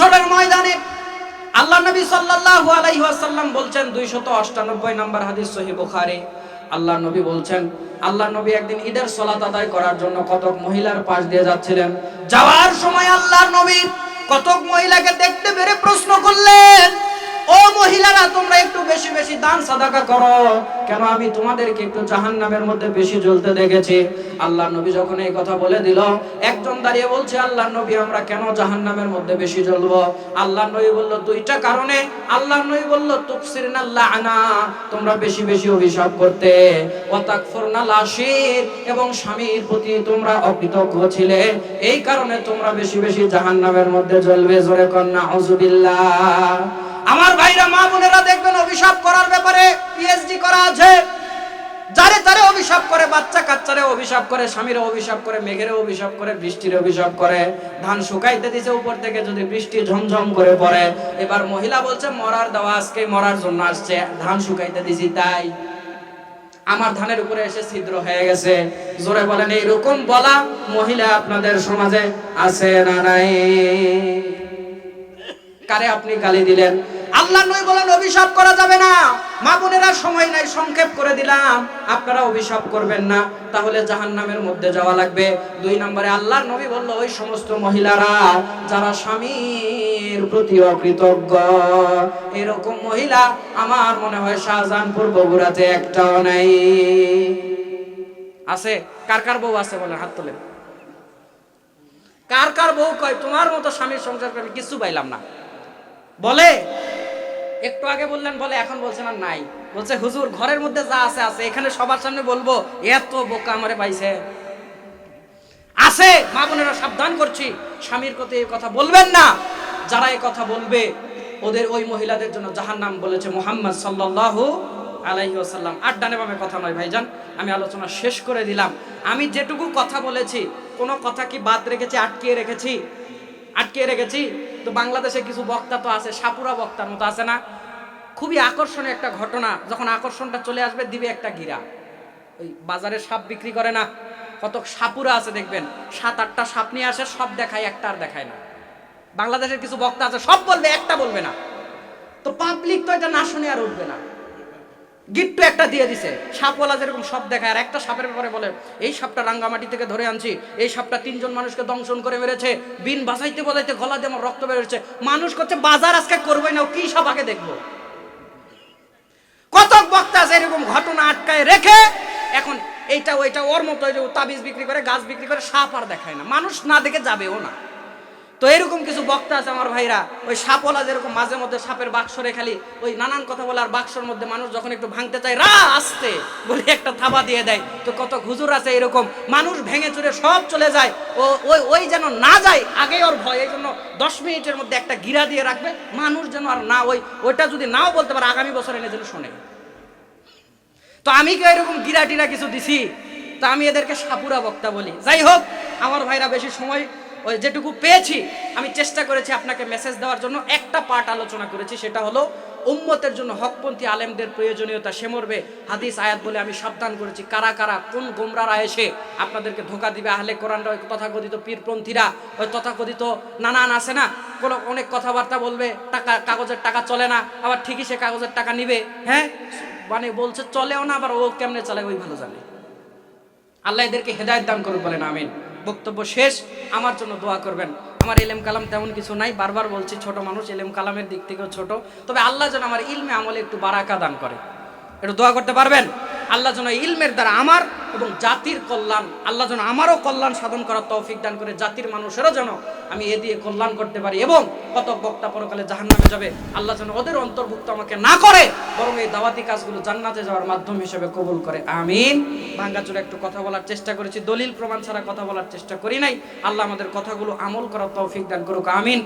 হাসরের ময়দানে আল্লাহ নবী সাল্লাল্লাহু আলাইহি ওয়াসাল্লাম বলছেন 298 নম্বর হাদিস সহিহ বুখারী। আল্লাহ নবী বলছেন, আল্লাহ নবী একদিন ঈদের সালাত আদায় করার জন্য কতক মহিলার পাশ দিয়ে যাচ্ছিলেন। যাওয়ার সময় আল্লাহ নবী কতক মহিলাকে দেখতে পেরে প্রশ্ন করলেন বেশি দান সাদাকা করো। কেন আমি তোমাদেরকে একটু জাহান্নামের মধ্যে বেশি জ্বলতে দেখেছি? আল্লাহ নবী যখন এই কথা বলে দিল, একজন দাঁড়িয়ে বলছে, আল্লাহ নবী, আমরা কেন জাহান্নামের মধ্যে বেশি জ্বলবো? আল্লাহ নবী বলল, দুইটা কারণে। আল্লাহ নবী বলল তুকসিরনা লানা, তোমরা বেশি বেশি অভিশাপ করতে। ও তাকফুরনা লাশির, এবং স্বামীর প্রতি তোমরা অকৃতজ্ঞ ছিলে। এই কারণে তোমরা বেশি বেশি জাহান্নামের মধ্যে জ্বলবে। জোরে কন্যা আউযুবিল্লাহ আমার ভাইরা, মা বোনেরা দেখবেন অভিশাপ করার ব্যাপারে পিএইচডি করা আছে। যারে তারে অভিশাপ করে, বাচ্চা কাচ্চারে অভিশাপ করে, স্বামীরে অভিশাপ করে, মেঘেরে অভিশাপ করে, বৃষ্টির অভিশাপ করে। ধান শুকাইতে দিছে উপর থেকে, যদি বৃষ্টি ঝমঝম করে পড়ে। এবার মহিলা বলছে, মরার দেওয়া আজকে মরার জন্য আসছে, ধান শুকাইতে দিছি তাই। আমার ধানের উপরে এসে ছিদ্র হয়ে গেছে। জোরে বলেন, এইরকম বলা মহিলা আপনাদের সমাজে আছে না নাই? কারে আপনি গালি দিলেন? আল্লাহ নই বলেন, অভিশাপ করা যাবে না। মা বোনেরা সময় নাই, সংক্ষেপ করে দিলাম। আপনারা অভিশাপ করবেন না, তাহলে জাহান্নামের মধ্যে যাওয়া লাগবে। দুই নম্বরে আল্লাহর নবী বলল, ওই সমস্ত মহিলারা যারা স্বামীর প্রতি অকৃতজ্ঞ, এরকম মহিলা আমার মনে হয় শাহজাহানপুর বগুড়াতে একটাও নাই। আছে? কার কার বউ আছে বলেন, হাত তোলেন। কার কার বউ কয়, তোমার মতো স্বামীর সংসার করে কিছু পাইলাম না। বলে? একটু আগে বললেন, বলে এখন বলছেন আর নাই। বলছে, হুজুর, ঘরের মধ্যে যা আছে আছে। এখানে সবার সামনে বলব, এত বোকা আমারে পাইছে। আছে, মা বোনেরা সাবধান করছি। স্বামীর কথা এই কথা বলবেন না। যারা এই কথা বলবে, ওদের ওই মহিলাদের জন্য যাহার জাহান্নাম বলেছে মোহাম্মদ সাল্লাল্লাহু আলাইহি ওয়াসাল্লাম। আড্ডা নেবামে কথা নয়, ভাইজান, আমি আলোচনা শেষ করে দিলাম। আমি যেটুকু কথা বলেছি, কোনো কথা কি বাদ রেখেছি, আটকিয়ে রেখেছি? আটকিয়ে রেখেছি? তো বাংলাদেশে কিছু বক্তা তো আছে, সাপুরা বক্তার মতো আছে না? খুবই আকর্ষণীয় একটা ঘটনা, যখন আকর্ষণটা চলে আসবে, দিবে একটা গিরা। ওই বাজারে সাপ বিক্রি করে না কত সাপুরা আছে দেখবেন, সাত, আটটা সাপ নিয়ে আসে, সব দেখায়, একটা আর দেখায় না। বাংলাদেশের কিছু বক্তা আছে, সব বলবে, একটা বলবে না। তো পাবলিক তো এটা না শুনে আর উঠবে না। গিট্টু একটা দিয়ে দিছে। সাপওয়ালা যেরকম সাপ দেখায়, আর একটা সাপের ব্যাপারে বলে, এই সাপটা রাঙ্গামাটি থেকে ধরে আনছি। এই সাপটা তিনজন মানুষকে দংশন করে মেরেছে। বিন বাজাইতে বাজাইতে গলা দিয়ে আমার রক্ত বেরোচ্ছে। মানুষ করছে, বাজার আজকে করবে না কি সাপ আগে দেখব? কত বক্তা আছে এরকম ঘটনা আটকায় রেখে, এখন এইটা, ওইটা ওর মতো তাবিজ বিক্রি করে, গাছ বিক্রি করে সাপ আর দেখায় না। মানুষ না দেখে যাবেও না। তো এরকম কিছু বক্তা আছে আমার ভাইরা। ওই সাপওয়ালা যেরকম মাঝে মধ্যে সাপের বাক্স রে খালি, ওই নানান কথা বলে আর বাক্সর মধ্যে মানুষ যখন একটু ভাঙতে চায়, রা, আসতে বলে একটা থাবা দিয়ে দেয়। তো কত হুজুর আছে এরকম। মানুষ ভেঙে চুরে সব চলে যায়। ও, ওই ওই যেন না যায়, আগে ওর ভয়। এই জন্য দশ মিনিটের মধ্যে একটা গিরা দিয়ে রাখবে। মানুষ যেন আর না, ওই, ওইটা যদি নাও বলতে পারে, আগামী বছর এনে যেন শোনে। তো আমি কি এরকম গিরা টিরা কিছু দিছি? তা আমি এদেরকে সাপুরা বক্তা বলি। যাই হোক, আমার ভাইরা বেশি সময় ওই যেটুকু পেয়েছি, আমি চেষ্টা করেছি আপনাকে মেসেজ দেওয়ার জন্য। একটা পার্ট আলোচনা করেছি, সেটা হলো, উম্মতের জন্য হকপন্থী আলেমদের প্রয়োজনীয়তা, সে মরবে। হাদিস আয়াত বলে আমি সাবধান করেছি। কারা কারা, কোন গোমরারা এসে আপনাদেরকে ধোকা দিবে? আহলে কোরআনরা ওই তথাকথিত পীরপন্থীরা, ওই তথাকথিত নানান আছে না? কোনো অনেক কথাবার্তা বলবে, টাকা, কাগজের টাকা চলে না, আবার ঠিকই সে কাগজের টাকা নিবে। হ্যাঁ? মানে বলছে, চলেও না, আবার ও কেমনে চলে ওই ভালো জানে। আল্লাহ এদেরকে হেদায়ত দান করুক বলেন, আমিন। বক্তব্য শেষ। আমার জন্য দোয়া করবেন। আমার এলেম কালাম তেমন কিছু নাই। বারবার বলছি ছোট মানুষ, এলেম কালামের দিক থেকেও ছোট। তবে আল্লাহ যেন আমার ইলমে আমলে একটু বারাকা দান করে। একটু দোয়া করতে পারবেন? আল্লাহ যেন ইলমের দ্বারা আমার এবং জাতির কল্যাণ, আল্লাহ যেন আমারও কল্যাণ সাধন করার তৌফিক দান করে জাতির মানুষেরও যেন আমি এ দিয়ে কল্যাণ করতে পারি এবং কত বক্তা পরকালে জাহান্নামে যাবে। আল্লাহ যেন ওদের অন্তর্ভুক্ত আমাকে না করে, বরং এই দাওয়াতি কাজগুলো জান্নাতে যাওয়ার মাধ্যম হিসেবে কবুল করে। আমিন। ভাঙ্গাচুরে একটু কথা বলার চেষ্টা করেছি, দলিল প্রমাণ ছাড়া কথা বলার চেষ্টা করি নাই। আল্লাহ আমাদের কথাগুলো আমল করার তৌফিক দান করুক, আমিন।